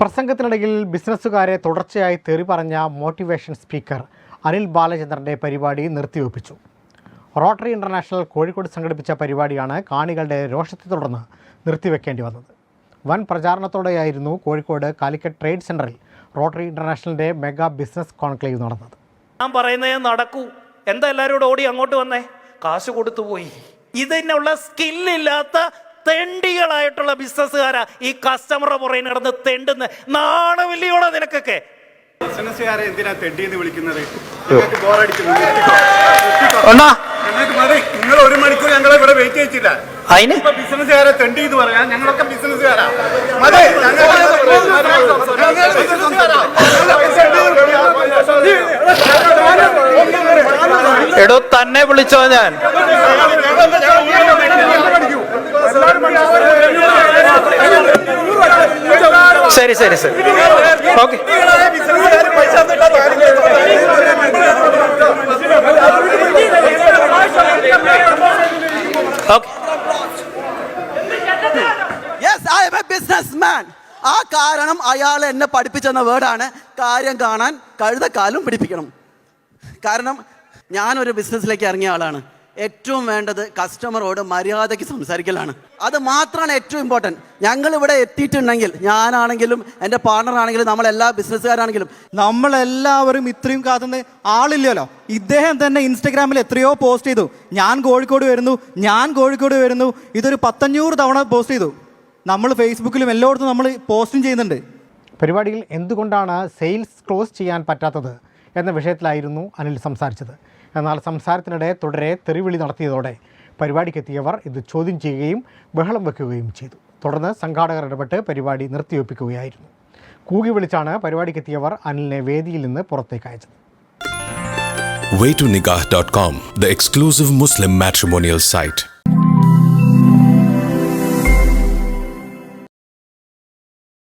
പ്രസംഗത്തിനിടയിൽ ബിസിനസ്സുകാരെ തുടർച്ചയായി തെറി പറഞ്ഞ മോട്ടിവേഷൻ സ്പീക്കർ അനിൽ ബാലചന്ദ്രന്റെ പരിപാടി നിർത്തിവെപ്പിച്ചു. റോട്ടറി ഇന്റർനാഷണൽ കോഴിക്കോട് സംഘടിപ്പിച്ച പരിപാടിയാണ് കാണികളുടെ രോഷത്തെ തുടർന്ന് നിർത്തിവെക്കേണ്ടി വന്നത്. വൻ പ്രചാരണത്തോടെയായിരുന്നു കോഴിക്കോട് കാലിക്കറ്റ് ട്രേഡ് സെന്ററിൽ റോട്ടറി ഇന്റർനാഷണലിന്റെ മെഗാ ബിസിനസ് കോൺക്ലേവ് നടന്നത്. ഞാൻ പറയുന്നത് നടക്കൂ. എന്താ എല്ലാവരോടും ഓടി അങ്ങോട്ട് വന്നേ? കാശ് കൊടുത്തു പോയി. ഇതിനുള്ള സ്കില്ലില്ലാത്ത തെണ്ടികളായിട്ടുള്ള ബിസിനസ്സുകാരാ ഈ കസ്റ്റമറുടെ പുറകെ നടന്ന് തെണ്ടുന്ന. നാണവില്ലിയോടെ നിനക്കൊക്കെ? ബിസിനസ്സുകാരെ എന്തിനാ തെണ്ടിയെന്ന് വിളിക്കുന്നത്? നിങ്ങൾ ഒരു മണിക്കൂർ ഞങ്ങളെ ഇവിടെ വെയിറ്റ് ചെയ്യിച്ചില്ല അതിന് ഇപ്പൊ ബിസിനസ്സുകാരെ തെണ്ടി എന്ന് ഞങ്ങളൊക്കെ ബിസിനസ്സുകാരാ. എടോ തന്നെ വിളിച്ചോ ഞാൻ? ശരി ശരി ശരി. ഓക്കെ. ആ കാരണം അയാൾ എന്നെ പഠിപ്പിച്ചെന്ന വേർഡാണ് കാര്യം കാണാൻ കഴുതക്കാലും പിടിപ്പിക്കണം. കാരണം ഞാനൊരു ബിസിനസ്സിലേക്ക് ഇറങ്ങിയ ആളാണ്. ഏറ്റവും വേണ്ടത് കസ്റ്റമറോട് മര്യാദയ്ക്ക് സംസാരിക്കലാണ്. അത് മാത്രമാണ് ഏറ്റവും ഇമ്പോർട്ടന്റ് ഞങ്ങൾ ഇവിടെ എത്തിയിട്ടുണ്ടെങ്കിൽ ഞാനാണെങ്കിലും എന്റെ പാർട്ണർ ആണെങ്കിലും നമ്മളെല്ലാ ബിസിനസ്സുകാരാണെങ്കിലും നമ്മളെല്ലാവരും ഇത്രയും കാത്തുന്ന ആളില്ലല്ലോ. ഇദ്ദേഹം തന്നെ ഇൻസ്റ്റഗ്രാമിൽ എത്രയോ പോസ്റ്റ് ചെയ്തു. ഞാൻ കോഴിക്കോട് വരുന്നു ഞാൻ കോഴിക്കോട് വരുന്നു. ഇതൊരു പത്തഞ്ഞൂറ് തവണ പോസ്റ്റ് ചെയ്തു. നമ്മൾ ഫേസ്ബുക്കിലും എല്ലായിടത്തും നമ്മൾ പോസ്റ്റും ചെയ്യുന്നുണ്ട്. പരിപാടിയിൽ എന്തുകൊണ്ടാണ് സെയിൽസ് ക്ലോസ് ചെയ്യാൻ പറ്റാത്തത്? എന്ന വിഷയത്തിലായിരുന്നു അനിൽ സംസാരിച്ചത്. എന്നാൽ സംസാരത്തിനിടെ തുടരെ തെറിവിളി നടത്തിയതോടെ പരിപാടിക്കെത്തിയവർ ഇത് ചോദ്യം ചെയ്യുകയും ബഹളം വെക്കുകയും ചെയ്തു. തുടർന്ന് സംഘാടകർ ഇടപെട്ട് പരിപാടി നിർത്തിവെപ്പിക്കുകയായിരുന്നു കൂകി വിളിച്ചാണ് പരിപാടിക്കെത്തിയവർ അനിലിനെ വേദിയിൽ നിന്ന് പുറത്തേക്ക് അയച്ചത്. Waytonikah.com, the exclusive Muslim matrimonial site.